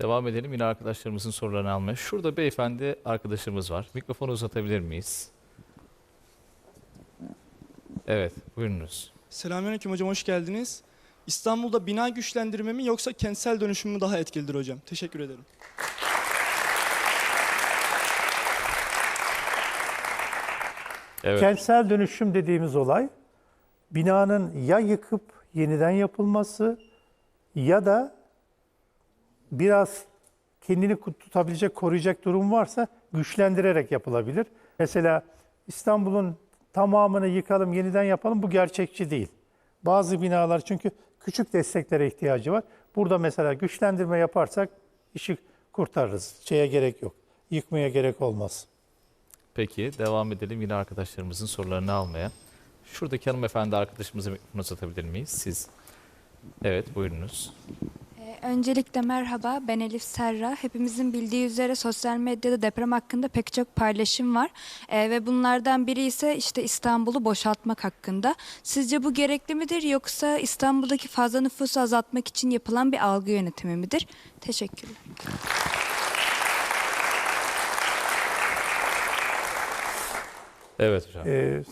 Devam edelim yine arkadaşlarımızın sorularını almaya. Şurada beyefendi arkadaşımız var. Mikrofonu uzatabilir miyiz? Evet, buyurunuz. Selamünaleyküm hocam hoş geldiniz. İstanbul'da bina güçlendirme mi yoksa kentsel dönüşüm mü daha etkilidir hocam? Teşekkür ederim. Evet. Kentsel dönüşüm dediğimiz olay binanın ya yıkıp yeniden yapılması ya da biraz kendini tutabilecek, koruyacak durum varsa güçlendirerek yapılabilir. Mesela İstanbul'un tamamını yıkalım, yeniden yapalım bu gerçekçi değil. Bazı binalar çünkü küçük desteklere ihtiyacı var. Burada mesela güçlendirme yaparsak işi kurtarırız. Şeye gerek yok. Yıkmaya gerek olmaz. Peki devam edelim yine arkadaşlarımızın sorularını almaya. Şuradaki hanımefendi arkadaşımıza mikrofonu uzatabilir miyiz? Siz. Evet, buyurunuz. Öncelikle merhaba, ben Elif Serra. Hepimizin bildiği üzere sosyal medyada deprem hakkında pek çok paylaşım var. Ee, ve bunlardan biri ise işte İstanbul'u boşaltmak hakkında. Sizce bu gerekli midir yoksa İstanbul'daki fazla nüfusu azaltmak için yapılan bir algı yönetimi midir? Teşekkürler. Evet hocam. Ee,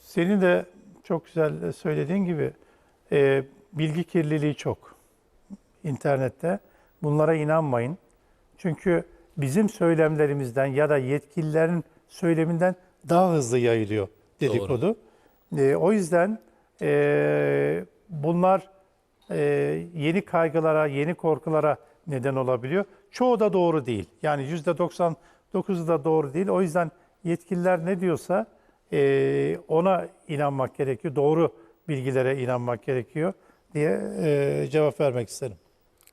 senin de çok güzel söylediğin gibi e, bilgi kirliliği çok internette. Bunlara inanmayın. Çünkü bizim söylemlerimizden ya da yetkililerin söyleminden daha hızlı yayılıyor dedikodu. Ee, o yüzden e, bunlar e, yeni kaygılara, yeni korkulara neden olabiliyor. Çoğu da doğru değil. Yani yüzde 99'u da doğru değil. O yüzden yetkililer ne diyorsa e, ona inanmak gerekiyor. Doğru bilgilere inanmak gerekiyor diye e, cevap vermek isterim.